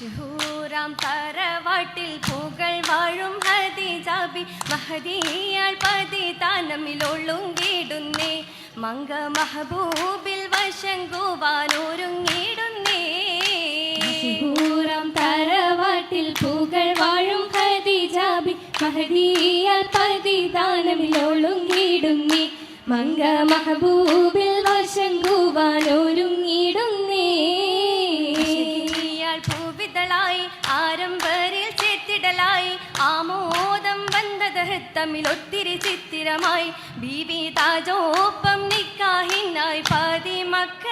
മഷഹൂറാം തറവാട്ടിൽ പുകൾ വാഴും ഹദീജാബി മഹദിയാൾ പതി താനമിലൊള്ളുങ്ങിടുന്നേ മങ്ക മഹബൂബിൽ വശങ്കുവാനൊരുങ്ങിടുന്നേ ൂറാം തറവാട്ടിൽ പൂകൾ വാഴും ഖദീജാബി പതി പതിദാനമിലൊളുങ്ങിടുന്നേ മങ്ക മഹബൂബിൽ വശങ്കുവാനൊരുങ്ങിടുന്നേ ഇയാൾ ആരംഭരിൽ ചേത്തിടലായി ആമോദം ഒത്തിരി ചിത്തിരമായി. ബീവി താജോപ്പം നിക്കാഹിനായി പതി മക്കത്തായി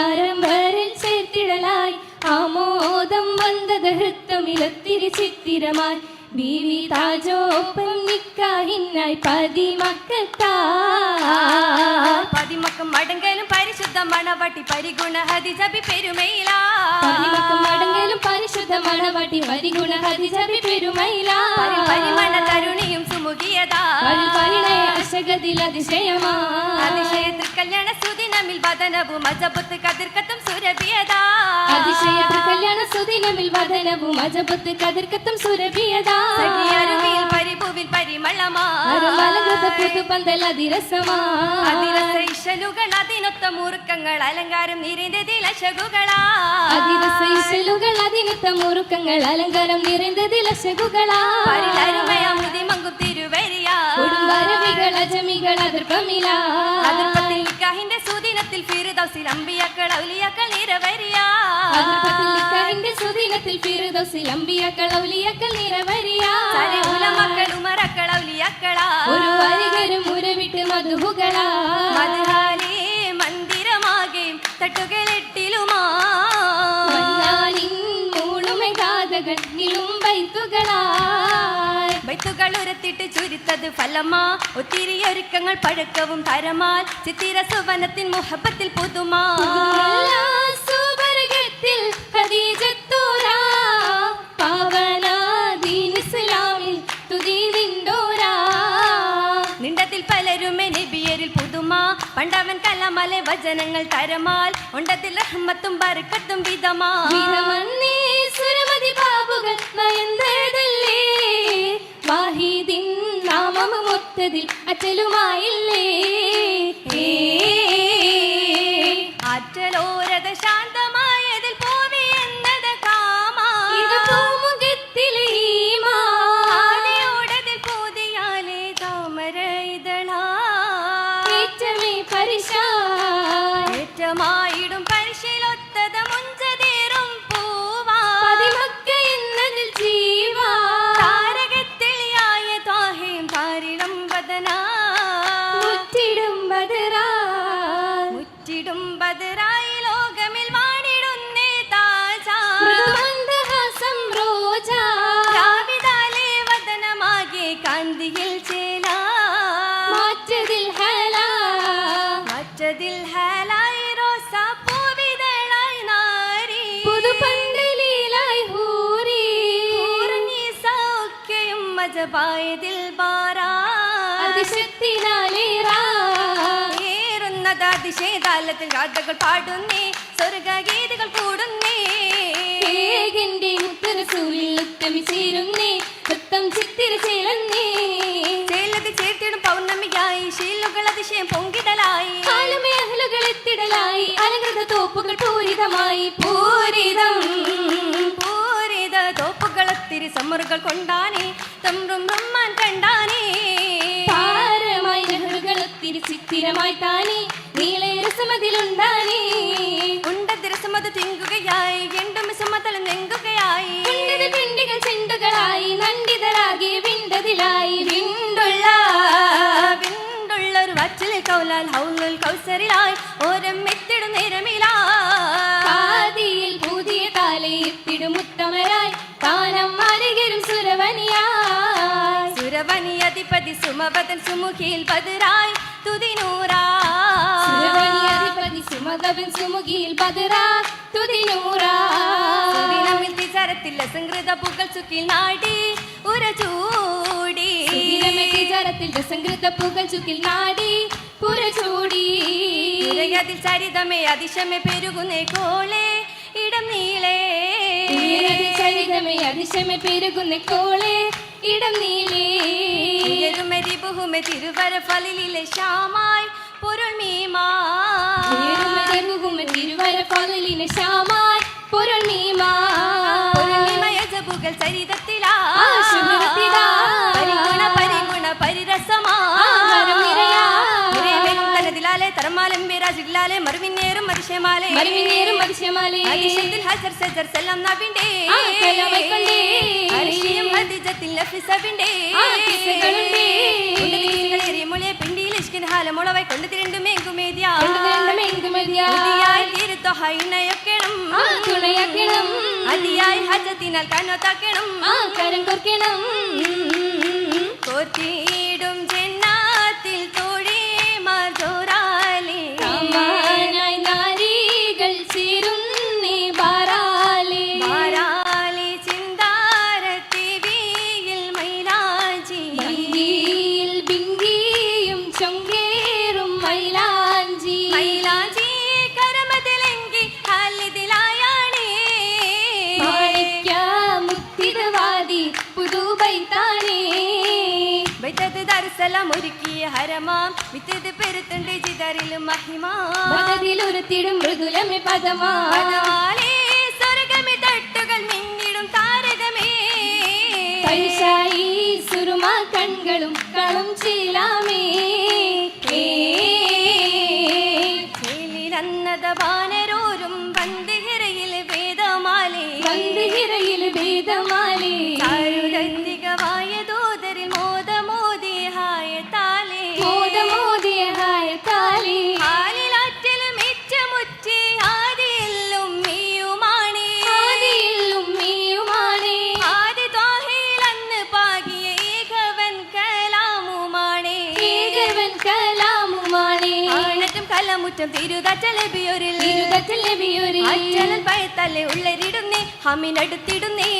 ആരംഭരിൽ ചേത്തിടലായി ആമോദം വന്നത് ഹൃത്തമിലൊത്തിരി ചിത്തിരമായി. ബീവി താജോപ്പം നിക്കാഹിന്നായി പതിമക്കത്താ. പതിമക്കം മടങ്കലും പരിശുദ്ധ മണവട്ടി പരിഗുണ ഹതിജബി പെരുമയിലാ. പതിമക്കം മടങ്ങലും പരിശുദ്ധ മണവാട്ടി പരിഗുണ ഹരിജബി പെരുമയിലാ. പരി- പരിമള തരുണിയും സുമുഖിയതാ. പരിണയ അശഗതിൽ അതിശയമാ. അതിശയത്തിൽ കല്യാണ സുദിനമിൽ വദനവും അജബത്ത് കതിർക്കത്തും സുരഭിയതാ അതിശയത്തിൽ കല്യാണ സുദിനമിൽ വദനവും അജപത്ത് കതിർക്കത്തും സുരഭിയതാ സഖിയരുവിൽ പരിഭുവിൽ പരിമളമാ അരുമലകൃത പുതുപന്തൽ അതിരസമാ അതിരസ ഇശലുകൾ അതിനൊത്ത മുറുക്കങ്ങൾ അലങ്കാരം നിറഞ്ഞതിൽ അശകുകളാ അതിരസ ഇശലുകൾ അതിനൊത്ത മുറുക്കങ്ങൾ അലങ്കാരം നിറഞ്ഞതിൽ അശകുകളാ പരിലരുമയാമുതി മങ്കും തിരുവരിയാ കുടുംബരവികൾ അജമികൾ അതിർപ്പമില അതിർപ്പത്തിൽ നിക്കാഹിന്റെ ഫിറുദൗസിൽ അമ്പിയാക്കൾ ഔലിയാക്കൾ നിരവരിയാ. സുദിനത്തിൽ ഫിറുദൗസിൽ അമ്പിയാക്കൾ ഔലിയാക്കൾ നിറവരിയാ സരെ ഉലമക്കൾ ഉമറക്കൾ ഔലിയാക്കളാ. ഒരു വരികരും ഉരവിട്ട് മധുഹുകളാ. മധുഹാലേ മന്ദിരമാകെയും തട്ടുകളെട്ടിലുമാ ബൈത്തുകൾ ചുരുത്തത് ഫലമാ. ഒത്തിരി ഒരുക്കങ്ങൾ പഴക്കവും തരമാൽ. ചിത്തിര സുവനത്തിൻ മുഹബത്തിൽ പുതുമാ. പണ്ടവൻ കലമലെ വചനങ്ങൾ തരമാൽ. ഉണ്ടത്തിൽ റഹ്മത്തും ബർക്കത്തും വിധമാ. സുരമതി ബാബുകൾ നയന്തതല്ലേ വാഹിദിൻ നാമം മുത്തതിൽ അച്ചലുമായില്ലേ ആറ്റലോരത ശാന്തമായതിൽ പോവി എന്നത് കാമാ. പോതിയാലേ പൂമുഖത്തിലെ പൂതിയാലേ താമര ഇതളാ. ഏറ്റമേ ബദറായി ലോകമിൽ വാണിടുന്നേ താജാ. മൃദുമന്ദഹാസം റോജാ. രാവിതാലേ വദനമാകെ കാന്തിയിൽ ചേല. മാറ്റതിൽ ഹലാ. മറ്റതിൽ ഹാലായി റോസാ പൂവിതളായി നാരി. പുതുപന്തലിലായി ഹൂറി ഉറങ്ങി സൗഖ്യയും മജബായതിൽ ബാരാ അതിശക്തിനാലേറാ. ഏറുന്നത് രാജകൾ രാധകൾ പാടുന്നേ സ്വർഗഗീതകൾ കൂടുന്നേ. ഏകന്റെ മുത്തരസൂലിൽ ഉത്തമി ചേരുന്നേ ഉത്തം ചിത്തിര ചേലന്നേ ചേലത് ചേർത്തിടും പൗർണമിയായി ശീലുകൾ അതിശയം പൊങ്കിടലായി. കാലമേ അഹലുകൾ എത്തിടലായി അലങ്കൃത തോപ്പുകൾ പൂരിതമായി. പൂരിതം പൂരിത തോപ്പുകൾ ഒത്തിരി സമ്മറുകൾ കൊണ്ടാനേ തമ്രും ബ്രഹ്മാൻ കണ്ടാനേ. പാരമായി നെഹ്റുകൾ ഒത്തിരി ചിത്തിരമായി താനേ. നീളെ രസമതിലുണ്ടാനേ ഉണ്ടതിരസമത് തിങ്കുകയായി എണ്ടും സുമതലം നെങ്കുകയായി. ഉണ്ടത് പിണ്ടികൾ ചെണ്ടുകളായി നണ്ടിതരാകെ വിണ്ടതിലായി. വിണ്ടുള്ള വിണ്ടുള്ള ഒരു വച്ചിലിൽ കൗലാൽ ഹൗലുൽ കൗസറിലായി ഓരം എത്തിടും നേരമിലാ ആദിയിൽ പുതിയ കാലെ എത്തിടും ഉത്തമരായി താനം അരികരും സുരവനിയായി. സുരവനി സുമപതൻ സുമുഖിയിൽ പതിരായി തുതിനൂറാധിപതി സുമതവൻ സുമുഖിയിൽ ബദറാ തുതിനൂറാ സുദിനമിൽ സംഗൃത പുകൾ ചുക്കിൽ നാടി ഉരചൂടി. സുദിനമേ സംഗൃത പുകൾ ചുക്കിൽ നാടി പുരചൂടി ഉരയ തീരതിൽ ചരിതമേ അതിശമേ പെരുകുന്നേ കോളെ ഇടം നീളേ. ചരിതമേ അതിശമേ പെരുകുന്ന കോളെ ഇടം നീലേ. ബഹുമെ തിരുവര ഫലിലെ ശ്യാമായി പൊരുൾ മീമാരുമതി തിരുമരുകുമ തിരുവര പകലിന് ശ്യാമായി പൊരുൾ മീമാ. ചരിതത്തിലാ. രാജിലാലെ മറുവിന്നേറും മരിശമാലെ മരുവിനേറും മരിശമാലെ അതിശയത്തിൽ ഹസർ സജർ സലാം നബിന്റെ. അരിശിയും ഹദിജത്തിൽ നഫിസബിന്റെ. മൊളിയെ പിണ്ടിയിൽ ഇഷ്കിൻ ഹാലമുളവൈ കൊണ്ട് തിരണ്ടും. പുതിയായി തീരുത്തോ ഹൈനയൊക്കെണം. തുണയാക്കണം. അതിയായി ഹജത്തിനാൽ കനോ ആ കരം കൊർക്കണം. കോർത്തിയിടും ഹരമാം വിത്തത് പെരുത്തണ്ട് ചിതറിലും മഹിമാ. മതതിലുരുത്തിടും മൃദുലമി പദമാ. പദമാലേ സ്വർഗമി തട്ടുകൾ മിന്നിടും താരകമേ. പൈശായി സുരുമ കൺകളും കളും ചീലാമേ. തിരുതലബിയൊരിൽ ഇരുതത്തിൽ നബിയൊരു അച്ഛനൻ പയത്തല്ലേ ഉള്ളരിടുന്നേ ഹമ്മിനടുത്തിടുന്നേ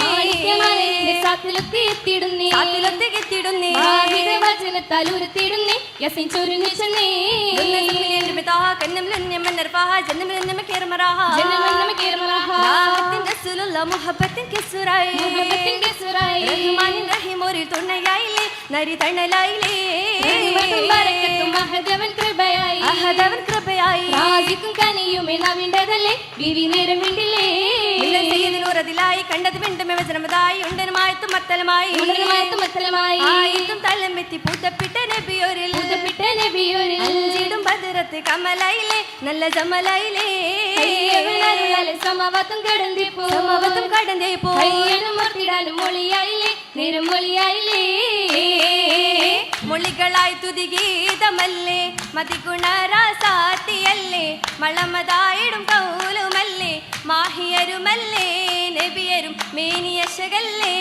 മാണിക്യമലയുടെ സാത്തിലൊത്തി എത്തിടുന്നേ കാത്തിലൊത്തിടുന്നേ വാഹിദ വചനത്താൽ ഉരുത്തിടുന്നേ യസിൻ ചൊരിഞ്ഞു ചെന്നേ. കന്നം മന്നർഫാഹ ജന്മ കേർമറാഹ ജനമന്നമ കേർമറാഹ ദാഹത്തിൻ റസൂലുള്ള മുഹബത്തിൻ കിസുറായി. കെസുറായി തുണയായില്ലേ. നരി തണലായില്ലേ റഹ്മത്തും ബറക്കത്തും മഹദവൻ കൃപയായി. അഹദവൻ കൃപയായി. റാസിക്കും കനിയുമേ നവിണ്ടതല്ലേ വിവി നേരം വിണ്ടില്ലേ സയ്യദിനൂറതിലായി കണ്ടത് വീണ്ടും വചനമതായി ഉണ്ടനുമായത്തും മത്തലമായി. ഉണ്ടനുമായത്തും മത്തലമായി. ആയിട്ടും തലം വെത്തി പൂത്തപ്പിട്ട നബിയോരിൽ. പൂതപ്പെട്ട നബിയോരിൽ. അഞ്ചിടും ഭദ്രത്ത് കമലയിലെ നല്ല ജമലായില്ലേ സമവത്തും കടന്തിപ്പോ. സമവത്തും കടന്തേ പോ അയ്യനും മർത്തിടാനും മൊളിയായില്ലേ നേരം മൊളിയായില്ലേ മൊളികളായി തുതിഗീതമല്ലേ മതിഗുണരാസാത്തിയല്ലേ മളമതായിടും കൗലുമല്ലേ. മാഹിയരുമല്ലേ നബിയരും മേനിയശകല്ലേ?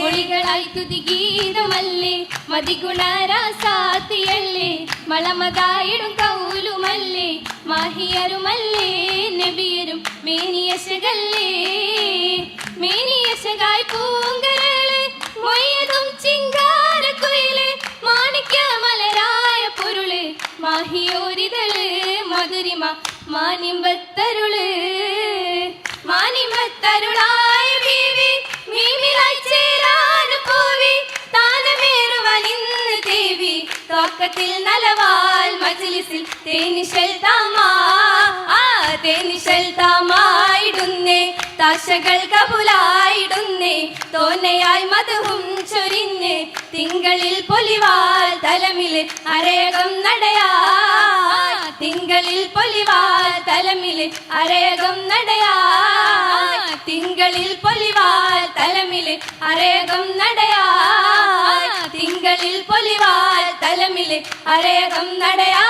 മൊഴികളായി തുതി ഗീതമല്ലേ മതിഗുണരാസാത്തിയല്ലേ മളമതായിടും കൗലുമല്ലേ മാഹിയരുമല്ലേ നബിയരും മേനിയശകല്ലേ? മേനിയശകായി പൂങ്കരൾ മൊയ്യതും ചിങ്കാരക്കുയിൽ മാണിക്യ മലരായ പൊരുൾ മാഹിയോരിതൾ മധുരിമ മാനിമ്പത്തരുൾ. മാനിമ്പത്തരുളായ ദേവി. നലവാൽ ആ താശകൾ തിങ്കളിൽ പൊലിവാൽ തിങ്കളിൽ തലമിൽ അരയകം നടയാ. തിങ്കളിൽ പൊലിവാൽ തലമിൽ അരയകം നടയാ. തിങ്കളിൽ പൊലിവാൽ തലമിൽ അരയകം നടയാ.